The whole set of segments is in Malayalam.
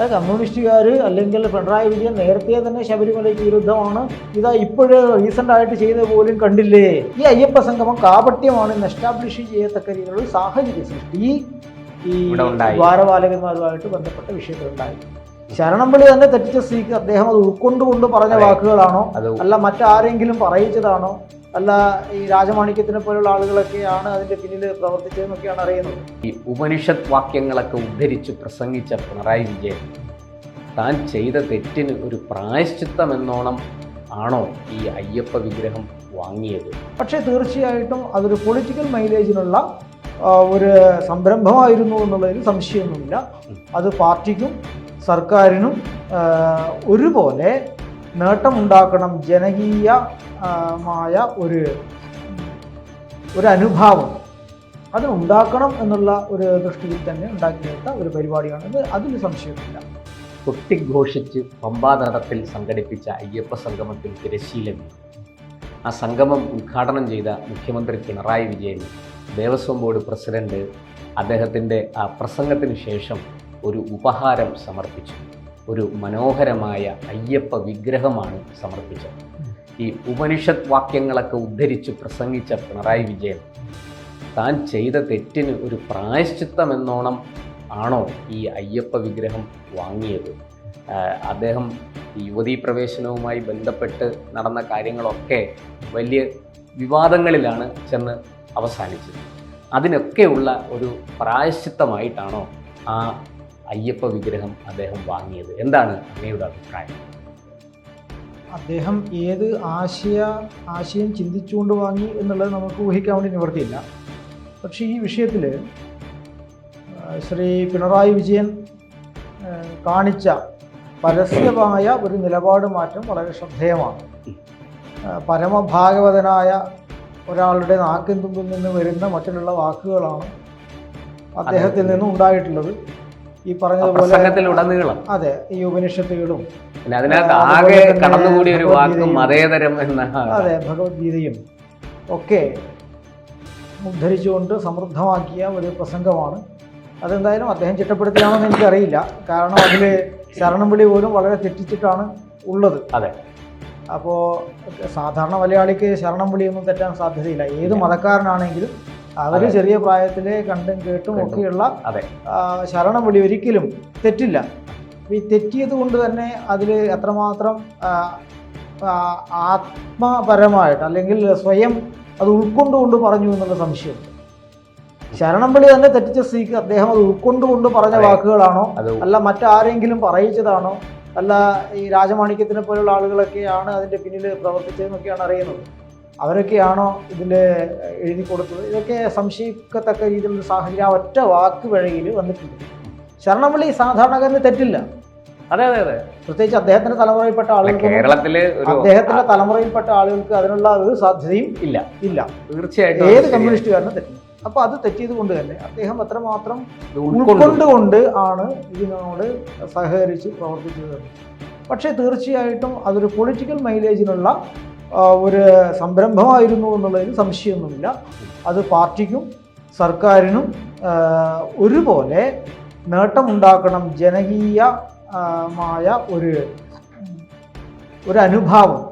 അത് കമ്മ്യൂണിസ്റ്റുകാർ അല്ലെങ്കിൽ പിണറായി വിജയൻ നേരത്തെ തന്നെ ശബരിമലയ്ക്ക് വിരുദ്ധമാണ്. ഇതാ ഇപ്പോഴ് റീസെന്റ് ആയിട്ട് ചെയ്ത പോലും കണ്ടില്ലേ? ഈ അയ്യപ്പ സംഗമം കാപട്യമാണ് ഇന്ന് എസ്റ്റാബ്ലിഷ് ചെയ്യത്തക്ക രീതിയിലുള്ള ഒരു സാഹചര്യ സൃഷ്ടി. ഈ. ദ്വാരപാലകന്മാരുമായിട്ട് ബന്ധപ്പെട്ട വിഷയത്തിലുണ്ടായി ശരണം വിളി തന്നെ തെറ്റിച്ച സ്ത്രീക്ക് അദ്ദേഹം അത് ഉൾക്കൊണ്ടുകൊണ്ട് പറഞ്ഞ. വാക്കുകളാണോ? അല്ല മറ്റാരെങ്കിലും പറയിച്ചതാണോ? അല്ല ഈ രാജമാണിക്യത്തിനെ പോലുള്ള ആളുകളൊക്കെയാണ് അതിന്റെ പിന്നിൽ പ്രവർത്തിച്ചതെന്നൊക്കെയാണ് അറിയുന്നത്. ഈ ഉപനിഷത്ത് വാക്യങ്ങളൊക്കെ ഉദ്ധരിച്ച് പ്രസംഗിച്ച പിണറായി വിജയൻ താൻ ചെയ്ത തെറ്റിന് ഒരു പ്രായശ്ചിത്തം എന്നോണം ആണോ ഈ അയ്യപ്പ വിഗ്രഹം വാങ്ങിയത്? പക്ഷേ തീർച്ചയായിട്ടും അതൊരു പൊളിറ്റിക്കൽ മൈലേജിനുള്ള ഒരു സംരംഭമായിരുന്നു എന്നുള്ളതിൽ സംശയമൊന്നുമില്ല. അത് പാർട്ടിക്കും സർക്കാരിനും ഒരുപോലെ നേട്ടമുണ്ടാക്കണം ജനകീയ ആ, മായ ഒരു ഒരു അനുഭാവം. അത് ഉണ്ടാക്കണം എന്നുള്ള ഒരു ദൃഷ്ടിയിൽ തന്നെ ഉണ്ടാക്കിയെടുത്ത ഒരു പരിപാടിയാണ് അതിന് സംശയമില്ല. കൊട്ടിഘോഷിച്ച് പമ്പാനടത്തിൽ സംഘടിപ്പിച്ച അയ്യപ്പ സംഗമത്തിൽ തിരശീല ആ സംഗമം ഉദ്ഘാടനം ചെയ്ത മുഖ്യമന്ത്രി പിണറായി വിജയൻ ദേവസ്വം ബോർഡ് പ്രസിഡന്റ് അദ്ദേഹത്തിന്റെ ആ പ്രസംഗത്തിന് ശേഷം ഒരു ഉപഹാരം സമർപ്പിച്ചു. ഒരു മനോഹരമായ അയ്യപ്പ വിഗ്രഹമാണ് സമർപ്പിച്ചത്. ഈ ഉപനിഷത്ത് വാക്യങ്ങളൊക്കെ ഉദ്ധരിച്ച് പ്രസംഗിച്ച പിണറായി വിജയൻ താൻ ചെയ്ത തെറ്റിന് ഒരു പ്രായശ്ചിത്തം എന്നോണം ആണോ ഈ അയ്യപ്പ വിഗ്രഹം വാങ്ങിയത്? അദ്ദേഹം യുവതീ പ്രവേശനവുമായി ബന്ധപ്പെട്ട് നടന്ന കാര്യങ്ങളൊക്കെ വലിയ വിവാദങ്ങളിലാണ് ചെന്ന് അവസാനിച്ചത്. അതിനൊക്കെയുള്ള ഒരു പ്രായശ്ചിത്തമായിട്ടാണോ ആ അയ്യപ്പ വിഗ്രഹം അദ്ദേഹം വാങ്ങിയത്? എന്താണ് അങ്ങയുടെ അഭിപ്രായം? അദ്ദേഹം ഏത് ആശയ ആശയം ചിന്തിച്ചുകൊണ്ട് വാങ്ങി എന്നുള്ളത് നമുക്ക് ഊഹിക്കാൻ വേണ്ടി നിവർത്തിയില്ല. പക്ഷേ ഈ വിഷയത്തിൽ ശ്രീ പിണറായി വിജയൻ കാണിച്ച പരസ്യമായ ഒരു നിലപാട് മാറ്റം വളരെ ശ്രദ്ധേയമാണ്. പരമഭാഗവതനായ ഒരാളുടെ നാക്കിൻ തുമ്പിൽ നിന്ന് വരുന്ന മറ്റുള്ള വാക്കുകളാണ് അദ്ദേഹത്തിൽ നിന്നും ഉണ്ടായിട്ടുള്ളത്. ഈ പറഞ്ഞതുപോലെ അതെ ഈ ഉപനിഷത്തുകളും അതിനകത്ത് ആ, ആകെ കടന്നുകൂടിയ ഒരു വാക്ക് ഭഗവത്ഗീതയും. മതേതരം എന്ന അതെ ഭഗവത്ഗീതയും ഒക്കെ ഉദ്ധരിച്ചുകൊണ്ട് സമൃദ്ധമാക്കിയ ഒരു പ്രസംഗമാണ്. അതെന്തായാലും അദ്ദേഹം ചിട്ടപ്പെടുത്തിയാണെന്ന് എനിക്കറിയില്ല. കാരണം അതിൽ ശരണം വിളി പോലും വളരെ തെറ്റിച്ചിട്ടാണ് ഉള്ളത്. അതെ. അപ്പോൾ സാധാരണ മലയാളിക്ക് ശരണം വിളിയൊന്നും തെറ്റാൻ സാധ്യതയില്ല. ഏത് മതക്കാരനാണെങ്കിലും അവർ ചെറിയ പ്രായത്തിലെ കണ്ടും കേട്ടും. ഒക്കെയുള്ള ശരണം വിളി ഒരിക്കലും തെറ്റില്ല. ഈ തെറ്റിയത് കൊണ്ട് തന്നെ അതിൽ എത്രമാത്രം ആത്മപരമായിട്ട് അല്ലെങ്കിൽ സ്വയം അത് ഉൾക്കൊണ്ടുകൊണ്ട് പറഞ്ഞു എന്നുള്ള സംശയമുണ്ട് ശരണം വിളി തന്നെ തെറ്റിച്ച സ്ത്രീക്ക് അദ്ദേഹം അത് ഉൾക്കൊണ്ടുകൊണ്ട് പറഞ്ഞ. വാക്കുകളാണോ? അല്ല മറ്റാരെങ്കിലും പറയിച്ചതാണോ? അല്ല ഈ രാജമാണിക്യത്തിനെ പോലുള്ള ആളുകളൊക്കെയാണ് അതിന്റെ പിന്നിൽ പ്രവർത്തിച്ചതെന്നൊക്കെയാണ് അറിയുന്നത്. അവരൊക്കെയാണോ ഇതിന്റെ എഴുതി കൊടുത്തത്? ഇതൊക്കെ സംശയിക്കത്തക്ക രീതിയിലുള്ള സാഹചര്യം ആ ഒറ്റ വാക്ക് വഴിയിൽ വന്നിട്ടുണ്ട്. ശരണവിളി സാധാരണക്കാരന് തെറ്റില്ല. അതെ അതെ അതെ. പ്രത്യേകിച്ച് അദ്ദേഹത്തിന്റെ തലമുറയിൽപ്പെട്ട ആളുകൾ ആളുകൾക്ക് കേരളത്തിൽ അദ്ദേഹത്തിന്റെ തലമുറയിൽപ്പെട്ട ആളുകൾക്ക് അതിനുള്ള ഒരു സാധ്യതയും ഇല്ല. ഇല്ല. തീർച്ചയായിട്ടും ഏത്. കമ്മ്യൂണിസ്റ്റുകാരനും തെറ്റില്ല. അപ്പോൾ അത് തെറ്റിയത് കൊണ്ട് തന്നെ അദ്ദേഹം അത്രമാത്രം ഉൾക്കൊണ്ടുകൊണ്ട് ആണ് ഇതിനോട് സഹകരിച്ച് പ്രവർത്തിച്ചത്. പക്ഷേ തീർച്ചയായിട്ടും അതൊരു പൊളിറ്റിക്കൽ മൈലേജിനുള്ള ഒരു സംരംഭമായിരുന്നു എന്നുള്ളതിന് സംശയമൊന്നുമില്ല. അത് പാർട്ടിക്കും സർക്കാരിനും ഒരുപോലെ നേട്ടമുണ്ടാക്കണം ജനകീയമായ ഒരു ഒരു അനുഭാവം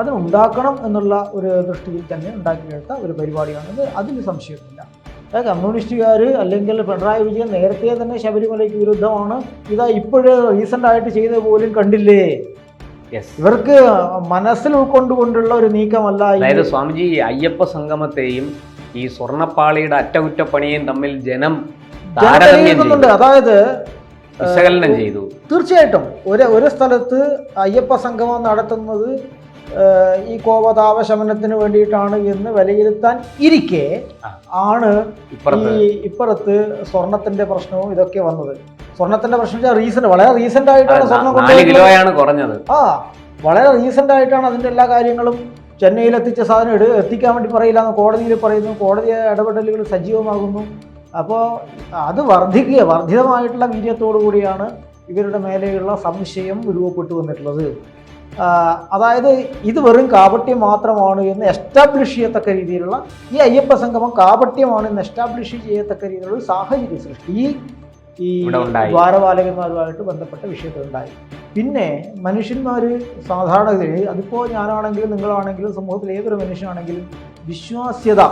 അത് ഉണ്ടാക്കണം എന്നുള്ള ഒരു ദൃഷ്ടിയിൽ തന്നെ ഉണ്ടാക്കിയെടുത്ത ഒരു പരിപാടിയാണിത്. അതിന് അതായത് കമ്മ്യൂണിസ്റ്റുകാർ അല്ലെങ്കിൽ പിണറായി വിജയൻ നേരത്തെ തന്നെ ശബരിമലയ്ക്ക് വിരുദ്ധമാണ്. ഇതാ ഇപ്പോഴ് റീസന്റായിട്ട് ചെയ്ത പോലും കണ്ടില്ലേ? ഇവർക്ക് മനസ്സിൽ ഉൾക്കൊണ്ടുകൊണ്ടുള്ള ഒരു നീക്കമല്ല അതായത് സ്വാമിജി ഈ അയ്യപ്പ സംഗമത്തെയും ഈ സ്വർണപ്പാളിയുടെ അറ്റകുറ്റപ്പണിയെയും തമ്മിൽ ജനം ചെയ്യുന്നുണ്ട് അതായത് വിശകലനം ചെയ്തു. തീർച്ചയായിട്ടും. ഒരു ഒരു സ്ഥലത്ത് അയ്യപ്പ സംഗമം നടത്തുന്നത് ഈ കോപതാപ ശമനത്തിന് വേണ്ടിയിട്ടാണ് എന്ന് വിലയിരുത്താൻ ഇരിക്കെ ആണ് ഈ ഇപ്പുറത്ത് സ്വർണത്തിന്റെ പ്രശ്നവും ഇതൊക്കെ വന്നത്. സ്വർണത്തിന്റെ പ്രശ്നം വെച്ചാൽ റീസെന്റ് വളരെ റീസെന്റ് ആയിട്ടാണ് സ്വർണം നാല് കിലോയാണ് കുറഞ്ഞത്. ആ വളരെ റീസെന്റ് ആയിട്ടാണ് അതിന്റെ എല്ലാ കാര്യങ്ങളും ചെന്നൈയിൽ എത്തിച്ച സാധനം എടു എത്തിക്കാൻ വേണ്ടി പറയില്ല എന്ന് കോടതിയിൽ പറയുന്നു. കോടതി ഇടപെടലുകൾ സജീവമാകുന്നു. അപ്പോൾ അത് വർദ്ധിക്കുക വർദ്ധിതമായിട്ടുള്ള വീര്യത്തോടു കൂടിയാണ് ഇവരുടെ മേലെയുള്ള സംശയം രൂപപ്പെട്ടു വന്നിട്ടുള്ളത്. അതായത് ഇത് വെറും കാപട്യം മാത്രമാണ് എന്ന് എസ്റ്റാബ്ലിഷ് ചെയ്യത്തക്ക രീതിയിലുള്ള ഈ അയ്യപ്പ സംഗമം കാപട്യമാണ് എന്ന് എസ്റ്റാബ്ലിഷ് ചെയ്യത്തക്ക രീതിയിലുള്ള ഒരു സാഹചര്യം സൃഷ്ടി. ഈ ഉണ്ടായി. ദ്വാരപാലകന്മാരുമായിട്ട് ബന്ധപ്പെട്ട വിഷയത്തിലുണ്ടായി. പിന്നെ മനുഷ്യന്മാർ സാധാരണഗതിയിൽ അതിപ്പോൾ ഞാനാണെങ്കിലും നിങ്ങളാണെങ്കിലും സമൂഹത്തിൽ ഏതൊരു മനുഷ്യനാണെങ്കിലും വിശ്വാസ്യത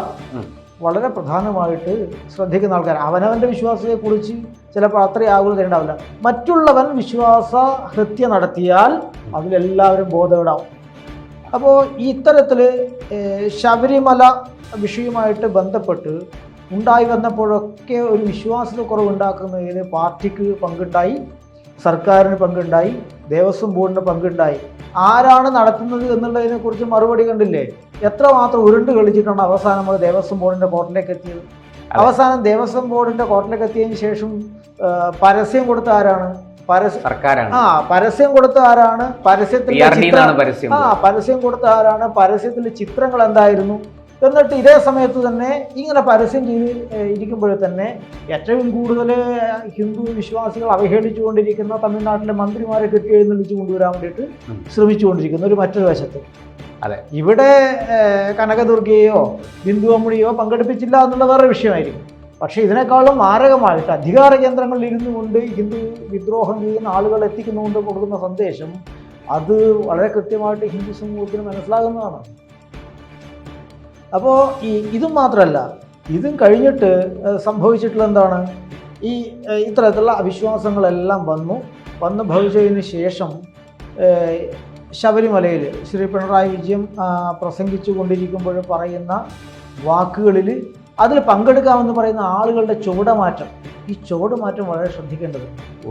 വളരെ പ്രധാനമായിട്ട് ശ്രദ്ധിക്കുന്ന ആൾക്കാർ അവനവന്റെ വിശ്വാസത്തെക്കുറിച്ച് ചിലപ്പോൾ അത്രയും ആകുലത ഉണ്ടാവില്ല മറ്റുള്ളവൻ വിശ്വാസ ഹൃത്യ നടത്തിയാൽ അതിലെല്ലാവരും ബോധവിടാവും. അപ്പോൾ ഈ ഇത്തരത്തിൽ ശബരിമല വിഷയവുമായിട്ട് ബന്ധപ്പെട്ട് ഉണ്ടായി വന്നപ്പോഴൊക്കെ ഒരു വിശ്വാസത കുറവുണ്ടാക്കുന്നതിൽ പാർട്ടിക്ക് പങ്കുണ്ടായി? സർക്കാരിന് പങ്കുണ്ടായി? ദേവസ്വം ബോർഡിന് പങ്കുണ്ടായി? ആരാണ് നടത്തുന്നത് എന്നുള്ളതിനെ കുറിച്ച് മറുപടി കണ്ടില്ലേ? എത്രമാത്രം ഉരുണ്ട് കളിച്ചിട്ടാണ് അവസാനം നമ്മൾ ദേവസ്വം ബോർഡിന്റെ കോർട്ടിലേക്ക് എത്തിയത്? അവസാനം ദേവസ്വം ബോർഡിന്റെ കോർട്ടിലേക്ക് എത്തിയതിന് ശേഷം പരസ്യം കൊടുത്ത ആരാണ്? പരസ്യം സർക്കാരാണ്. ആ പരസ്യം കൊടുത്ത ആരാണ്? പരസ്യത്തിൽ ആ പരസ്യം കൊടുത്ത ആരാണ്? പരസ്യത്തിലെ ചിത്രങ്ങൾ എന്തായിരുന്നു? എന്നിട്ട് ഇതേ സമയത്ത് തന്നെ ഇങ്ങനെ പരസ്യം ചെയ്ത് ഇരിക്കുമ്പോഴേ തന്നെ ഏറ്റവും കൂടുതൽ ഹിന്ദു വിശ്വാസികൾ അവഹേളിച്ചുകൊണ്ടിരിക്കുന്ന തമിഴ്നാട്ടിലെ മന്ത്രിമാരെ കെട്ടി എഴുന്നള്ളിച്ച് കൊണ്ടുവരാൻ വേണ്ടിയിട്ട്. ശ്രമിച്ചുകൊണ്ടിരിക്കുന്ന ഒരു മറ്റൊരു വശത്ത് അതെ. ഇവിടെ കനകദുർഗയോ ബിന്ദു അമ്മുടിയോ പങ്കെടുപ്പിച്ചില്ല എന്നുള്ള വേറെ വിഷയമായിരിക്കും പക്ഷേ ഇതിനേക്കാളും മാരകമായിട്ട് അധികാര കേന്ദ്രങ്ങളിൽ ഇരുന്നു കൊണ്ട് ഹിന്ദു വിദ്രോഹം ചെയ്യുന്ന ആളുകൾ എത്തിക്കുന്നുകൊണ്ട് കൊടുക്കുന്ന സന്ദേശം അത് വളരെ കൃത്യമായിട്ട് ഹിന്ദു സമൂഹത്തിന് മനസ്സിലാകുന്നതാണ് അപ്പോൾ ഈ ഇതും മാത്രമല്ല ഇതും കഴിഞ്ഞിട്ട് സംഭവിച്ചിട്ടുള്ള എന്താണ്? ഈ ഇത്തരത്തിലുള്ള അവിശ്വാസങ്ങളെല്ലാം വന്നു. വന്ന് ഭവിച്ചതിന് ശേഷം ശബരിമലയിൽ ശ്രീ പിണറായി വിജയൻ പ്രസംഗിച്ചു കൊണ്ടിരിക്കുമ്പോൾ പറയുന്ന വാക്കുകളിൽ അതിൽ പങ്കെടുക്കാമെന്ന് പറയുന്ന ആളുകളുടെ ചുവടമാറ്റം. ഈ ചുവടുമാറ്റം വളരെ ശ്രദ്ധിക്കേണ്ടത്.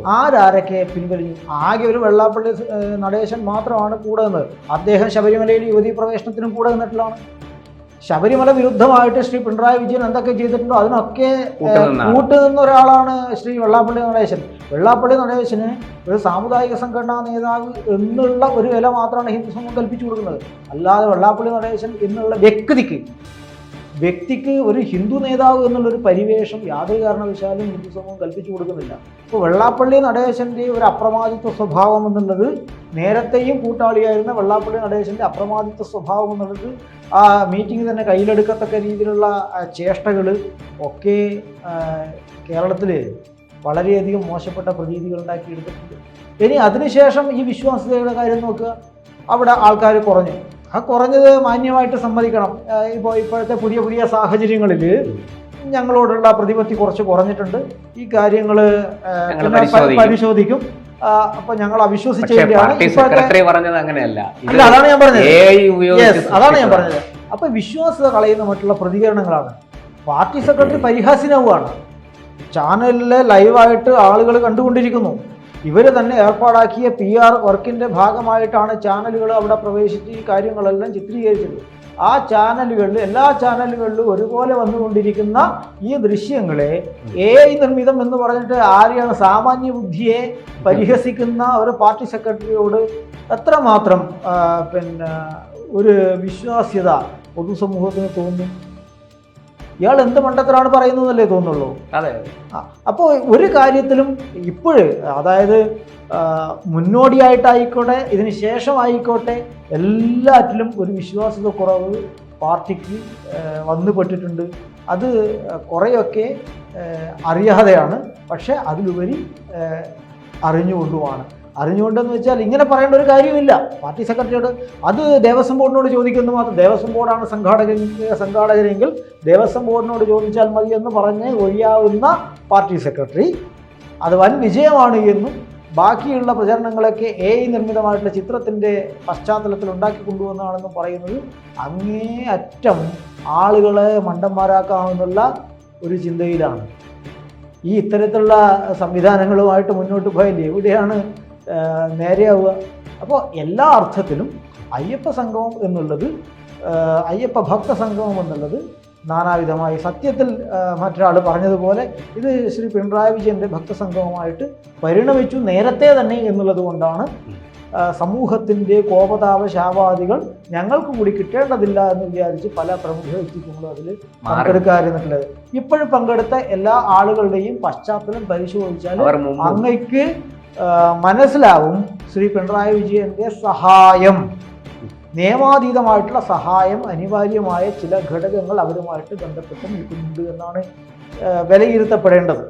ആരാരൊക്കെ പിൻവലിഞ്ഞു? ആകെ ഒരു വെള്ളാപ്പള്ളി നടേശൻ മാത്രമാണ് കൂടെ നിന്നത്. അദ്ദേഹം ശബരിമലയിൽ യുവതീ പ്രവേശനത്തിനും കൂടെ നിന്നിട്ടുള്ളതാണ്. ശബരിമല വിരുദ്ധമായിട്ട് ശ്രീ പിണറായി വിജയൻ എന്തൊക്കെ ചെയ്തിട്ടുണ്ടോ അതിനൊക്കെ. കൂട്ടുനിന്ന ഒരാളാണ് ശ്രീ വെള്ളാപ്പള്ളി നടേശൻ വെള്ളാപ്പള്ളി നടേശന് ഒരു സാമുദായിക സംഘടനാ നേതാവ് എന്നുള്ള ഒരു വില മാത്രമാണ് ഹിന്ദു സമൂഹം കൽപ്പിച്ചു കൊടുക്കുന്നത് അല്ലാതെ വെള്ളാപ്പള്ളി നടേശൻ എന്നുള്ള വ്യക്തിക്ക് വ്യക്തിക്ക് ഒരു ഹിന്ദു നേതാവ് എന്നുള്ളൊരു പരിവേഷം യാതൊരു കാരണവശാലും ഹിന്ദു സമൂഹം കൽപ്പിച്ചു കൊടുക്കുന്നില്ല. ഇപ്പോൾ വെള്ളാപ്പള്ളി നടേശന്റെ ഒരു അപ്രമാദിത്വ സ്വഭാവം എന്നുള്ളത് നേരത്തെയും കൂട്ടാളിയായിരുന്ന വെള്ളാപ്പള്ളി നടേശന്റെ അപ്രമാദിത്വ സ്വഭാവം എന്നുള്ളത് ആ മീറ്റിംഗ് തന്നെ കയ്യിലെടുക്കത്തക്ക രീതിയിലുള്ള ചേഷ്ടകൾ ഒക്കെ കേരളത്തിൽ വളരെയധികം മോശപ്പെട്ട പ്രതീതികൾ ഉണ്ടാക്കിയെടുത്തിട്ടുണ്ട്. ഇനി അതിനുശേഷം ഈ വിശ്വാസ്യതയുടെ കാര്യം നോക്കുക. അവിടെ ആൾക്കാർ കുറഞ്ഞു. ആ കുറഞ്ഞത് മാന്യമായിട്ട് സമ്മതിക്കണം. ഇപ്പോൾ ഇപ്പോഴത്തെ പുതിയ പുതിയ സാഹചര്യങ്ങളിൽ ഞങ്ങളോടുള്ള പ്രതിപത്തി കുറച്ച് കുറഞ്ഞിട്ടുണ്ട്. ഈ കാര്യങ്ങൾ പരിശോധിക്കും. അപ്പൊ ഞങ്ങൾ സെക്രട്ടറി അങ്ങനെയല്ല. അതാണ് ഞാൻ പറഞ്ഞത്. അതാണ് ഞാൻ. പറഞ്ഞത്. അപ്പൊ വിശ്വാസത കളയുന്ന മറ്റുള്ള പ്രതികരണങ്ങളാണ്. പാർട്ടി സെക്രട്ടറി പരിഹാസ്യനാവുകയാണ് ചാനലിലെ ലൈവായിട്ട് ആളുകൾ കണ്ടുകൊണ്ടിരിക്കുന്നു. ഇവർ തന്നെ ഏർപ്പാടാക്കിയ പി ആർ വർക്കിന്റെ ഭാഗമായിട്ടാണ് ചാനലുകൾ അവിടെ പ്രവേശിച്ച് ഈ കാര്യങ്ങളെല്ലാം ചിത്രീകരിച്ചത്. ആ ചാനലുകളിൽ എല്ലാ ചാനലുകളിലും ഒരുപോലെ വന്നുകൊണ്ടിരിക്കുന്ന ഈ ദൃശ്യങ്ങളെ എ നിർമ്മിതം എന്ന് പറഞ്ഞിട്ട് ആരെയാണ് സാമാന്യ ബുദ്ധിയെ പരിഹസിക്കുന്ന ഒരു പാർട്ടി സെക്രട്ടറിയോട് എത്രമാത്രം പിന്നെ ഒരു വിശ്വാസ്യത പൊതുസമൂഹത്തിന് തോന്നും? ഇയാൾ എന്ത് മണ്ടത്തരാണ് പറയുന്നതല്ലേ തോന്നുള്ളൂ. അതെ അപ്പോൾ ഒരു കാര്യത്തിലും ഇപ്പോഴ് അതായത് മുന്നോടിയായിട്ടായിക്കോട്ടെ ഇതിന് ശേഷം ആയിക്കോട്ടെ എല്ലാറ്റിലും ഒരു വിശ്വാസ്യത കുറവ് പാർട്ടിക്ക് വന്നുപെട്ടിട്ടുണ്ട്. അത് കുറേയൊക്കെ അറിയാതെയാണ്. പക്ഷേ അതിലുപരി അറിഞ്ഞുകൊണ്ടുമാണ്. അറിഞ്ഞുകൊണ്ടെന്ന് വെച്ചാൽ ഇങ്ങനെ പറയേണ്ട ഒരു കാര്യമില്ല പാർട്ടി സെക്രട്ടറിയോട് അത് ദേവസ്വം ബോർഡിനോട് ചോദിക്കുന്നു മാത്രം. ദേവസ്വം ബോർഡാണ് സംഘാടകൻ സംഘാടകരെങ്കിൽ ദേവസ്വം ബോർഡിനോട് ചോദിച്ചാൽ മതി എന്ന് പറഞ്ഞ് ഒഴിയാവുന്ന പാർട്ടി സെക്രട്ടറി അത് വൻ വിജയമാണ് എന്നും ബാക്കിയുള്ള പ്രചരണങ്ങളൊക്കെ എ ഐ നിർമ്മിതമായിട്ടുള്ള ചിത്രത്തിന്റെ പശ്ചാത്തലത്തിൽ ഉണ്ടാക്കി കൊണ്ടുവന്നതാണെന്നും പറയുന്നത് അങ്ങേ അറ്റം ആളുകളെ മണ്ടന്മാരാക്കാമെന്നുള്ള ഒരു ചിന്തയിലാണ്. ഈ ഇത്തരത്തിലുള്ള സംവിധാനങ്ങളുമായിട്ട് മുന്നോട്ട് പോയാൽ എവിടെയാണ് നേരെയാവുക. അപ്പോൾ എല്ലാ അർത്ഥത്തിലും അയ്യപ്പ സംഗമം എന്നുള്ളത് അയ്യപ്പ ഭക്ത സംഗമം എന്നുള്ളത് നാനാവിധമായി സത്യത്തിൽ മറ്റൊരാൾ പറഞ്ഞതുപോലെ ഇത് ശ്രീ പിണറായി വിജയന്റെ ഭക്തസംഗമമായിട്ട് പരിണമിച്ചു നേരത്തെ തന്നെ എന്നുള്ളത് കൊണ്ടാണ് സമൂഹത്തിന്റെ കോപതാപ ശാപാദികൾ ഞങ്ങൾക്ക് കൂടി കിട്ടേണ്ടതില്ല എന്ന് വിചാരിച്ച് പല പ്രമുഖ വ്യക്തിത്വങ്ങളും അതിൽ പങ്കെടുക്കാതിരുന്നിട്ടുള്ളത്. ഇപ്പോഴും പങ്കെടുത്ത എല്ലാ ആളുകളുടെയും പശ്ചാത്തലം പരിശോധിച്ചാൽ അങ്ങയ്ക്ക് മനസ്സിലാവും ശ്രീ പിണറായി വിജയന്റെ സഹായം. നിയമാതീതമായിട്ടുള്ള സഹായം അനിവാര്യമായ ചില ഘടകങ്ങൾ അവരുമായിട്ട് ബന്ധപ്പെട്ട് നിൽക്കുന്നുണ്ട് എന്നാണ് വിലയിരുത്തപ്പെടേണ്ടത്.